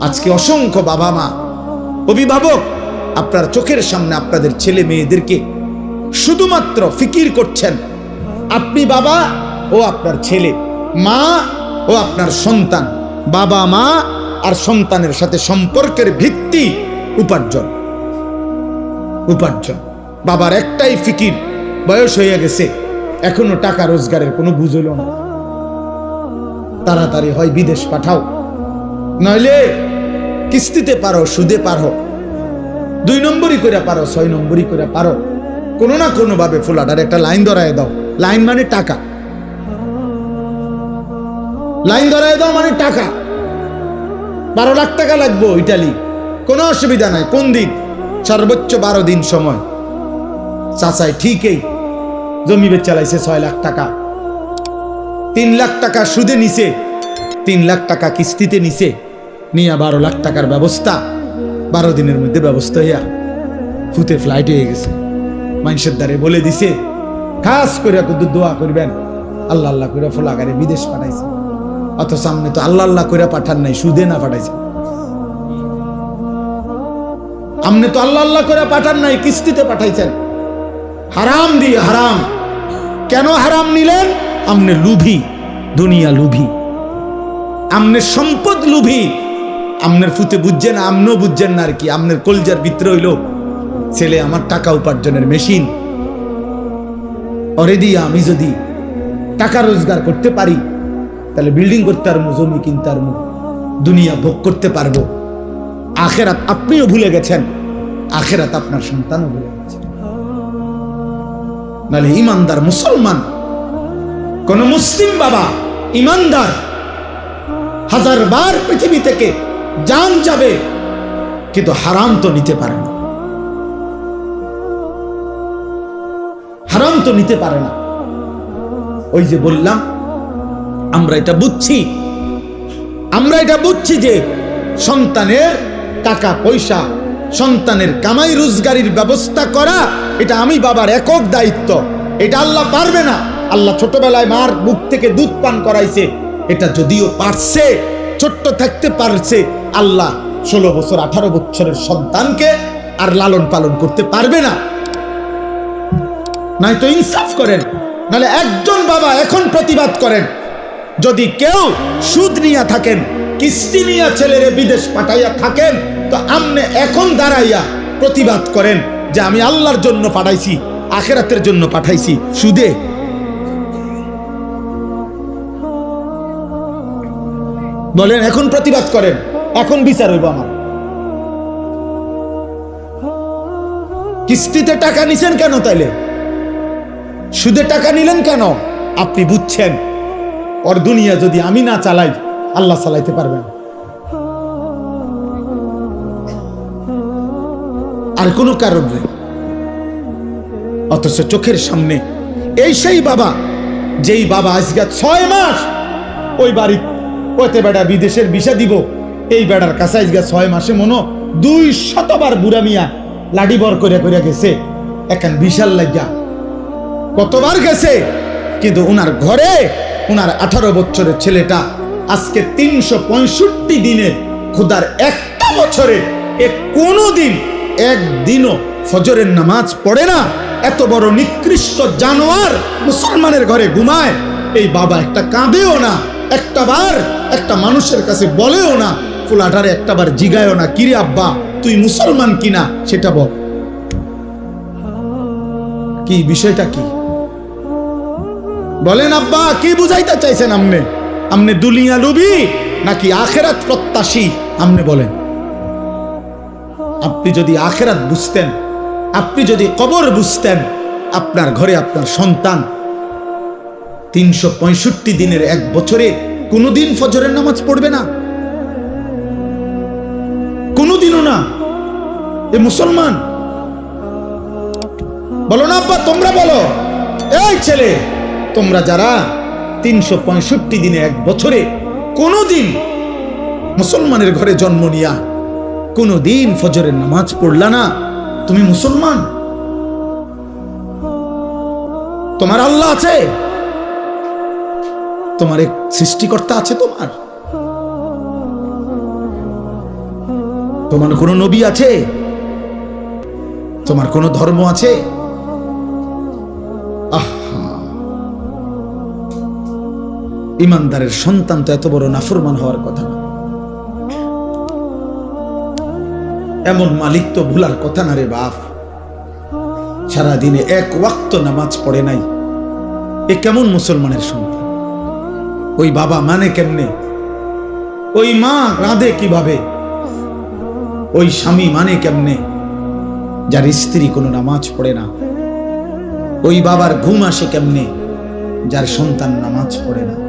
আজকে অসংখ্য বাবা মা, অভিভাবক, আপনার চোখের সামনে আপনাদের ছেলে মেয়েদেরকে শুধুমাত্র ফিকির করছেন। আপনি বাবা ও আপনার ছেলে, মা ও আপনার সন্তান, বাবা মা আর সন্তানের সাথে সম্পর্কের ভিত্তি উপার্জন। উপার্জন। বাবার একটাই ফিকির, বয়স হয়ে গেছে, এখনও টাকা রোজগারের কোনো বুঝল না। তাড়াতাড়ি হয় বিদেশ পাঠাও। নইলে কিস্তিতে পারো, সুদে পারো। দুই নম্বরই করে পারো, ছয় নম্বরই করে পারো। কোনো না কোনো ভাবে ফুলাটার একটা লাইন ধরায় দাও। লাইন মানে টাকা। লাইন ধরায় দাও মানে টাকা। বারো লাখ টাকা লাগবো ইটালি। কোনো অসুবিধা নাই, কোন দিন? সর্বোচ্চ বারো দিন সময়। চাচাই ঠিকই, জমি চালাইছে ছয় লাখ টাকা। তিন লাখ টাকা সুদে নিছে, তিন লাখ টাকা কিস্তিতে নিছে। নিয়ে বারো লাখ টাকার ব্যবস্থা। বারো দিনের মধ্যে ব্যবস্থা হইয়া ফুতে ফ্লাইট হয়ে গেছে। মানুষের দ্বারে বলে দিছে, খাস করে কিন্তু দোয়া করবেন। আল্লাহ আল্লাহ করে ফোলাগারে বিদেশ পাঠাইছে। অত সামনে তো আল্লাহ আল্লাহ করে পাঠান নাই, সুদে না পাঠাইছে। আমনে তো আল্লাহ আল্লাহ করে পাঠান নাই, কিস্তিতে পাঠাইছেন। হারাম দিয়ে হারাম। কেন হারাম নিলেন? আমনে লুভি, দুনিয়া লুভি। আমনে সম্পদ লুভি। আমনের ফুতে বুঝছেন আমনও বুঝছেন না আর কি। আমনের কলজার ভিতরে হইল ছেলে আমার টাকা উপার্জনের মেশিন। অরে আমি যদি টাকা রোজগার করতে পারি, তাহলে বিল্ডিং করতে পারব, জমি কিনতে পারব, দুনিয়া ভোগ করতে পারব। আখেরাত আপনিও ভুলে গেছেন, আখেরাত আপনার সন্তানও ভুলে গেছে। নাহলে ইমানদার মুসলমান, কোন মুসলিম বাবা, ইমানদার, হাজার বার পৃথিবী থেকে জান যাবে, কিন্তু হারাম তো নিতে পারে না। হারাম তো নিতে পারে না। ওই যে বললাম, আমরা এটা বুঝছি। আমরা এটা বুঝছি যে সন্তানের টাকা, পয়সা, সন্তানের কামাই, রোজগারির ব্যবস্থা করা, এটা আমি বাবার একক দায়িত্ব। এটা আল্লাহ পারবে না। আল্লাহ ছোটবেলায় মার মুখ থেকে দুধ পান করাইছে। এটা যদিও পারছে ছোট্ট থাকতে পারছে আল্লাহ। ষোলো বছর, আঠারো বছরের সন্তানকে আর লালন পালন করতে পারবে না। নয়তো ইনসাফ করেন, নাহলে একজন বাবা এখন প্রতিবাদ করেন। যদি কেউ সুদ নিয়া থাকেন, কিস্তি নিয়া ছেলেরে বিদেশ পাঠাইয়া থাকেন, তো আমনে এখন দাঁড়াইয়া প্রতিবাদ করেন যে আমি আল্লাহর জন্য পাঠাইছি, আখেরাতের জন্য পাঠাইছি। সুদে বলেন, এখন প্রতিবাদ করেন। এখন বিচার হইব আমার। কিস্তিতে টাকা নিছেন কেন তাইলে? সুদে টাকা নিলেন কেন? আপনি বুঝছেন। ওর দুনিয়া যদি আমি না চালাই, আল্লাহ চালাইতে পারবেন। আর কোনো কারণ নেই। অথচ চোখের সামনে এই সেই বাবা, যেই বাবা আজকে ছয় মাস ওই বাড়ি ওতে বেড়া বিদেশের বিষা দিব। এই বেড়ার কাছে আজকে ছয় মাসে মনো দুই শতবার বুড়া মিয়া লাডি বর করে করে গেছে। এখন বিশাল লাগিয়া কতবার গেছে? কিন্তু উনার ঘরে উনার আঠারো বছরের ছেলেটা আজকে তিনশো পঁয়ষট্টি দিনে খুদার একটা বছরে এ কোনো দিন একদিনও ফজরের নামাজ পড়ে না। এত বড় নিকৃষ্ট জানোয়ার মুসলমানের ঘরে ঘুমায়। এই বাবা একটা কাঁদেও না। একটা বার একটা মানুষের কাছে বলেও না, ফুলাটারে একটা বার জিগায়ও না, কিরে আব্বা, তুই মুসলমান কিনা? সেটা বল। কি বিষয়টা কি? বলেন আব্বা, কি বুঝাইতে চাইছেন আমনে? আমনে দুলিয়া লুবি নাকি আখেরাত প্রত্যাশী? আমনে বলেন। আপনি যদি আখেরাত বুঝতেন, আপনি যদি কবর বুঝতেন, আপনার ঘরে আপনার সন্তান তিনশো পঁয়ষট্টি দিনের এক বছরে কোনোদিন ফজরের নামাজ পড়বে না। কোনোদিনও না। এ মুসলমান। বলো না, আব্বা, তোমরা বলো। এই ছেলে, তোমরা যারা তিনশো পঁয়ষট্টি দিনে এক বছরে কোনোদিন মুসলমানের ঘরে জন্ম নিয়া কোনোদিন ফজরের নামাজ পড়লা না, তুমি মুসলমান? তোমার আল্লাহ আছে? তোমার এক সৃষ্টিকর্তা আছে তোমার। তোমার কোনো নবী আছে? তোমার কোনো ধর্ম আছে? ইমানদারের সন্তান তো এত বড় নাফরমান হওয়ার কথা না। এমন মালিক তো ভুলার কথা না রে বাপ। সারাদিনে এক ওয়াক্ত নামাজ পড়ে নাই। এ কেমন মুসলমানের সন্তান? ওই বাবা মানে কেমনে? ওই মা রাঁধে কীভাবে? ওই স্বামী মানে কেমনে? যার স্ত্রী কোনো নামাজ পড়ে না। ওই বাবার ঘুম আসে কেমনে? যার সন্তান নামাজ পড়ে না।